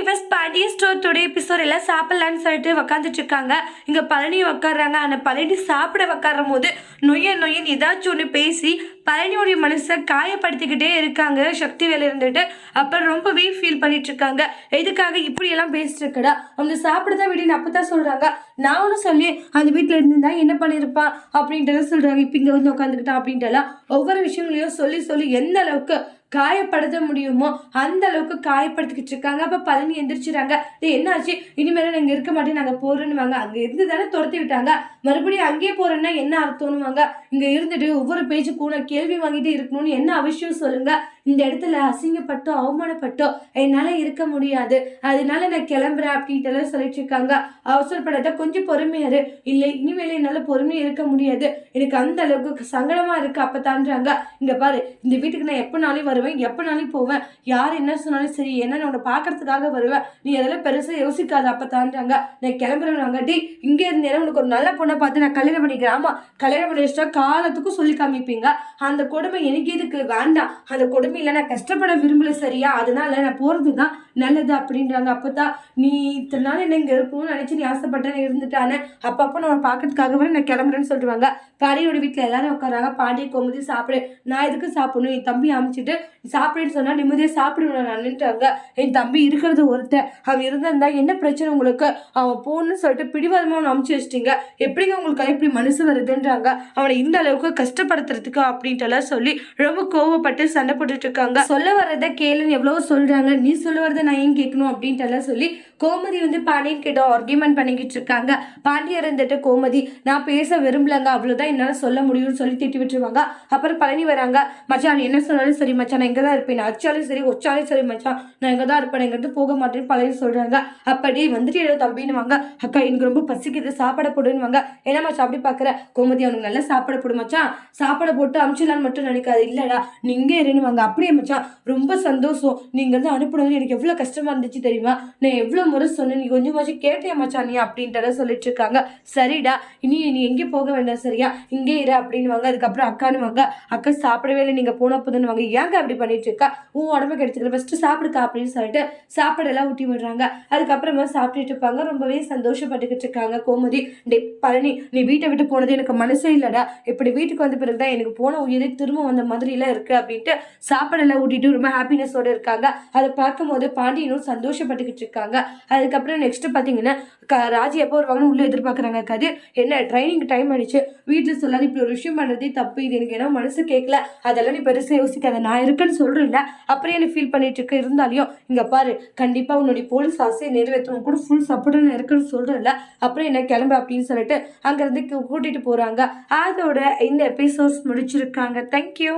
இவஸ் பாட்டி store today episode எல்லாம் சாப்பிடலான்னு சொல்லிட்டு உக்காந்துட்டு இருக்காங்க இங்க பழனி உக்காடுறாங்க ஆனால் பழனி சாப்பிட உக்காரும் போது நொய்ய நொய்யன் ஏதாச்சும் ஒன்று பேசி பழனியோடைய மனசை காயப்படுத்திக்கிட்டே இருக்காங்க. சக்தி வேலை இருந்துட்டு அப்புறம் ரொம்பவே ஃபீல் பண்ணிட்டு இருக்காங்க எதுக்காக இப்படியெல்லாம் பேசிட்டு இருக்கடா? அவங்க சாப்பிட தான் விடுன்னு அப்போ தான் சொல்கிறாங்க நான் ஒன்று சொல்லி அந்த வீட்டில் இருந்திருந்தா என்ன பண்ணியிருப்பான் அப்படின்றத சொல்கிறாங்க இப்போ இங்கே வந்து உட்காந்துக்கிட்டான் அப்படின்ட்டுலாம் ஒவ்வொரு விஷயங்களையும் சொல்லி சொல்லி எந்த அளவுக்கு காயப்படுத்த முடியுமோ? அந்த அளவுக்கு காயப்படுத்திக்கிட்டு இருக்காங்க. அப்போ பழனி எந்திரிச்சுறாங்க. இது என்னாச்சு? இனிமேல் நாங்கள் இருக்க மாட்டேன் நாங்கள் போகிறோன்னு வாங்க அங்கே இருந்து தானே துரத்தி விட்டாங்க. மறுபடியும் அங்கேயே போறேன்னா என்ன அர்த்தம்னு வாங்க இங்கே இருந்துட்டு ஒவ்வொரு பேஜுக்கு கூட கேள்வி வாங்கிட்டு இருக்கணும்னு என்ன அவசியம் சொல்லுங்க. இந்த இடத்துல அசிங்கப்பட்டோ அவமானப்பட்டோ என்னால் இருக்க முடியாது. அதனால நான் கிளம்புறேன் அப்படின்ட்டு எல்லாம் சொல்லிட்டு இருக்காங்க அவசரப்படாத கொஞ்சம் பொறுமையாரு இல்லை இனிமேல் என்னால் பொறுமையாக இருக்க முடியாது. எனக்கு அந்த அளவுக்கு சங்கடமா இருக்கு அப்போ தான்றாங்க இங்கே பாரு இந்த வீட்டுக்கு நான் எப்போனாலும் வருவேன் எப்போனாலும் போவேன். யார் என்ன சொன்னாலும் சரி என்ன நான் உன்னை பார்க்கறதுக்காக வருவேன். நீ அதெல்லாம் பெருசாக யோசிக்காத அப்போ தான்றாங்க நான் கிளம்புறேன் டி இங்கே இருந்தேன் உனக்கு ஒரு நல்ல பொண்ணை பார்த்து நான் கல்யாணம் பண்ணிக்கிறேன். ஆமா கல்யாணம் பண்ணி வச்சுட்டா காலத்துக்கும் சொல்லி காமிப்பீங்க. அந்த கொடுமை எனக்கு எதுக்கு? வேண்டாம். அந்த கொடுமை இல்லை நான் கஷ்டப்பட விரும்பல சரியா? அதனால நான் போகிறது தான் நல்லது அப்படின்றாங்க. அப்போ தான் நீ இத்தனை நாள் என்ன இங்கே இருக்கணும்னு நினச்சி நீ ஆசைப்பட்டேன் இருந்துட்டானே. அப்பப்போ நான் பார்க்கறதுக்காகவே நான் கிளம்புறேன்னு சொல்லுவாங்க பாண்டியோட வீட்டில் எல்லாரும் உட்காராங்க பாண்டிய கொங்குதி சாப்பிடு. நான் எதுக்கு சாப்பிடணும்? என் தம்பி அமைச்சிட்டு சாப்பிடுன்னு சொன்னால் நிம்மதியாக சாப்பிடுவேன் நின்றுட்டாங்க என் தம்பி இருக்கிறது ஒருத்தன். அவன் இருந்திருந்தா என்ன பிரச்சனை உங்களுக்கு? அவன் போகணும்னு சொல்லிட்டு பிடிவாதமாக அவனை அமுச்சு வச்சிட்டீங்க. எப்படிங்க உங்களுக்கு இப்படி மனசு வருதுன்றாங்க. அவனை இந்த அளவுக்கு கஷ்டப்படுத்துறதுக்கு அப்படின்ட்டு எல்லாம் சொல்லி ரொம்ப கோவப்பட்டு சண்டை போட்டு போட்டுட்டு இருக்காங்க சொல்ல வர்றதை கேளுன்னு எவ்வளவோ சொல்றாங்க. நீ சொல்ல வரதை நான் ஏன் கேட்கணும் அப்படின்ட்டு எல்லாம் சொல்லி கோமதி வந்து பாண்டியன் கிட்ட ஆர்கியூமெண்ட் பண்ணிக்கிட்டு இருக்காங்க. பாண்டியர் இருந்துட்டு கோமதி நான் பேச விரும்பலங்க அவ்வளோதான் என்னால் சொல்ல முடியும்னு சொல்லி திட்டி விட்டுருவாங்க. அப்புறம் பழனி வராங்க. மச்சான் என்ன சொன்னாலும் சரி மச்சான் நான் இங்கே தான் இருப்பேன். அச்சாலும் சரி ஒச்சாலும் சரி மச்சான் நான் இங்கே தான் இருப்பேன். எங்கிட்ட போக மாட்டேன்னு பழனி சொல்கிறாங்க அப்படி வந்துட்டு ஏதோ தம்பின்னு வாங்க அக்கா எனக்கு ரொம்ப பசிக்குது சாப்பிட போடுன்னு வாங்க என்ன மச்சான் அப்படி பார்க்குற கோமதி அவனுக்கு நல்லா சாப்பாடு போடு மச்சான். சாப்பாடை போட்டு அமிச்சிடலான்னு மட்டும் நினைக்காது. இல்லைடா நீங்க இருன்னு வாங்க அப்படியே மச்சான் ரொம்ப சந்தோஷம். நீங்கள் வந்து அனுப்பினது எனக்கு எவ்வளோ கஷ்டமாக இருந்துச்சு தெரியுமா? நான் எவ்வளோ முறை சொன்னேன். நீ கொஞ்சமாச்சும் கேட்டே மச்சான் நீ அப்படின்ட்டு சொல்லிட்டு இருக்காங்க. சரிடா இனி நீ எங்கே போக வேண்டாம் சரியா? இங்கே இரு அப்படின்னு வாங்க. அதுக்கப்புறம் அக்கான்னு வாங்க. அக்கா சாப்பிடவே இல்லை. நீங்கள் போன போதுன்னு வாங்க. ஏங்க அப்படி பண்ணிட்டு இருக்கா? உன் உடம்பு கெடுத்துக்கல. ஃபஸ்ட்டு சாப்பிடுக்கா அப்படின்னு சொல்லிட்டு சாப்பாடெல்லாம் ஊட்டி விடுறாங்க. அதுக்கப்புறமா சாப்பிட்டுட்டு இருப்பாங்க. ரொம்பவே சந்தோஷப்பட்டுக்கிட்டு இருக்காங்க கோமதி. டே பழனி நீ வீட்டை விட்டு போனது எனக்கு மனசே இல்லைடா. இப்படி வீட்டுக்கு வந்த பிறகு தான் எனக்கு போன உயிரை திரும்ப வந்த மாதிரிலாம் இருக்கு அப்படின்ட்டு சாப்பாடெல்லாம் ஊட்டிட்டு ரொம்ப ஹாப்பினஸோட இருக்காங்க. அதை பார்க்கும்போது பாண்டியனும் சந்தோஷப்பட்டுக்கிட்டு இருக்காங்க. அதுக்கப்புறம் நெக்ஸ்ட் பார்த்தீங்கன்னா ராஜி எப்போ வருவாங்கன்னு உள்ளே எதிர்பார்க்குறாங்க கதிர். என்ன ட்ரைனிங் டைம் ஆயிடுச்சு. வீட்டில் சொல்லாது இப்படி ஒரு விஷயம் பண்ணுறதே தப்பு. இது எனக்கு ஏன்னா மனசு கேட்கல அதெல்லாம் நீ பெருசாக யோசிக்காத. நான் இருக்கேன்னு சொல்கிறேன்ல அப்படியே நீ ஃபீல் பண்ணிட்டு இருக்க? இருந்தாலையும் இங்கே பாரு கண்டிப்பாக உன்னுடைய போலீஸ் ஆசையை நிறைவேற்றணும். கூட ஃபுல் சப்போர்ட்டாக இருக்குன்னு சொல்கிறேன்ல அப்புறம் என்ன கிளம்பு அப்படின்னு சொல்லிட்டு அங்கேருந்து கூட்டிகிட்டு போகிறாங்க அதோட இந்த எபிசோட்ஸ் முடிச்சிருக்காங்க. தேங்க்யூ